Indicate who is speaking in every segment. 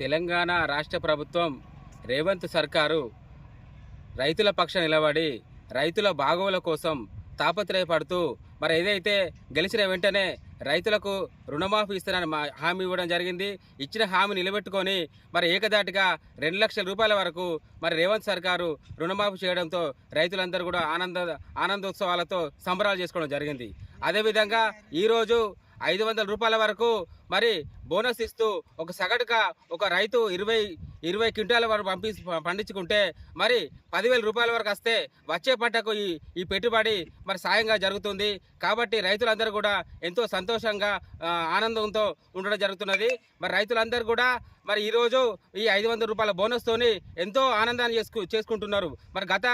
Speaker 1: తెలంగాణ రాష్ట్ర ప్రభుత్వం రేవంత్ సర్కారు రైతుల పక్ష నిలబడి రైతుల బాగోగుల కోసం తాపత్రయపడుతూ మరి ఏదైతే గెలిచిన వెంటనే రైతులకు రుణమాఫీ ఇస్తానని మా హామీ ఇవ్వడం జరిగింది. ఇచ్చిన హామీ నిలబెట్టుకొని మరి ఏకదాటిగా రెండు లక్షల రూపాయల వరకు మరి రేవంత్ సర్కారు రుణమాఫీ చేయడంతో రైతులందరూ కూడా ఆనంద ఆనందోత్సవాలతో సంబరాలు చేసుకోవడం జరిగింది. అదేవిధంగా ఈరోజు ఐదు వందల రూపాయల వరకు మరి బోనస్ ఇస్తూ ఒక సగటుగా ఒక రైతు ఇరవై ఇరవై క్వింటాల వరకు పంపి పండించుకుంటే మరి పదివేల రూపాయల వరకు వస్తే వచ్చే పంటకు ఈ ఈ పెట్టుబడి మరి సాయంగా జరుగుతుంది. కాబట్టి రైతులందరూ కూడా ఎంతో సంతోషంగా ఆనందంతో ఉండడం జరుగుతున్నది. మరి రైతులందరూ కూడా మరి ఈరోజు ఈ ఐదు వందల రూపాయల బోనస్తోని ఎంతో ఆనందాన్ని చేసుకు చేసుకుంటున్నారు. మరి గత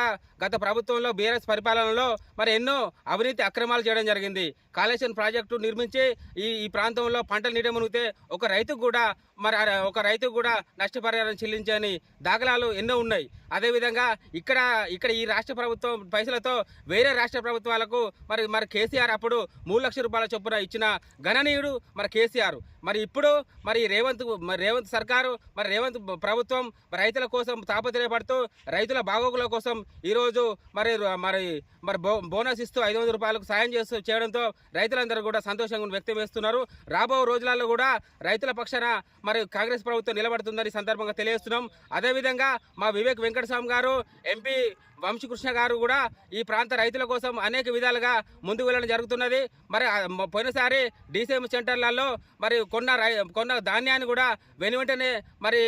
Speaker 1: గత ప్రభుత్వంలో బీఆర్ఎస్ పరిపాలనలో మరి ఎన్నో అవినీతి అక్రమాలు చేయడం జరిగింది. కాళేశ్వరం ప్రాజెక్టు నిర్మించి ఈ ఈ ప్రాంతంలో పంటలు నీడ మునిగితే ఒక రైతుకు కూడా మరి ఒక రైతుకు కూడా నష్టపరిహారం చెల్లించని దాఖలాలు ఎన్నో ఉన్నాయి. అదేవిధంగా ఇక్కడ ఇక్కడ ఈ రాష్ట్ర ప్రభుత్వం పైసలతో వేరే రాష్ట్ర ప్రభుత్వాలకు మరి మరి కేసీఆర్ అప్పుడు మూడు లక్షల రూపాయల చొప్పున ఇచ్చిన గణనీయుడు మరి కేసీఆర్. మరి ఇప్పుడు మరి రేవంత్ మరి రేవంత్ సర్కారు మరి రేవంత్ ప్రభుత్వం రైతుల కోసం తాపత్రయపడుతూ రైతుల బాగోగుల కోసం ఈరోజు మరి మరి మరి బో బోనస్ ఇస్తూ ఐదు వందల రూపాయలకు సాయం చేస్తూ చేయడంతో రైతులందరూ కూడా సంతోషంగా వ్యక్తం చేస్తున్నారు. రాబో రోజులలో కూడా రైతుల పక్షాన మరి కాంగ్రెస్ ప్రభుత్వం నిలబడుతుందని సందర్భంగా తెలియజేస్తున్నాం. అదేవిధంగా మా వివేక్ వెంకట వెంకటస్వామి గారు ఎంపీ వంశీకృష్ణ గారు కూడా ఈ ప్రాంత రైతుల కోసం అనేక విధాలుగా ముందుకు వెళ్ళడం జరుగుతున్నది. మరి పోయినసారి డీసీఎం సెంటర్లలో మరి కొన్న రై కొన్న ధాన్యాన్ని కూడా వెను వెంటనే మరి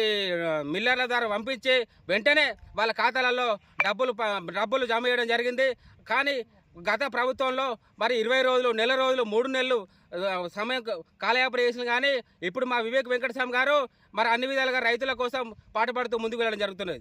Speaker 1: మిల్లర్ల ద్వారా పంపించి వెంటనే వాళ్ళ ఖాతాలలో డబ్బులు డబ్బులు జమ చేయడం జరిగింది. కానీ గత ప్రభుత్వంలో మరి ఇరవై రోజులు నెల రోజులు మూడు నెలలు సమయం కాలయాపన చేసిన కానీ ఇప్పుడు మా వివేక్ వెంకటస్వామి గారు మరి అన్ని విధాలుగా రైతుల కోసం పాటుపడుతూ ముందుకు వెళ్ళడం జరుగుతున్నది.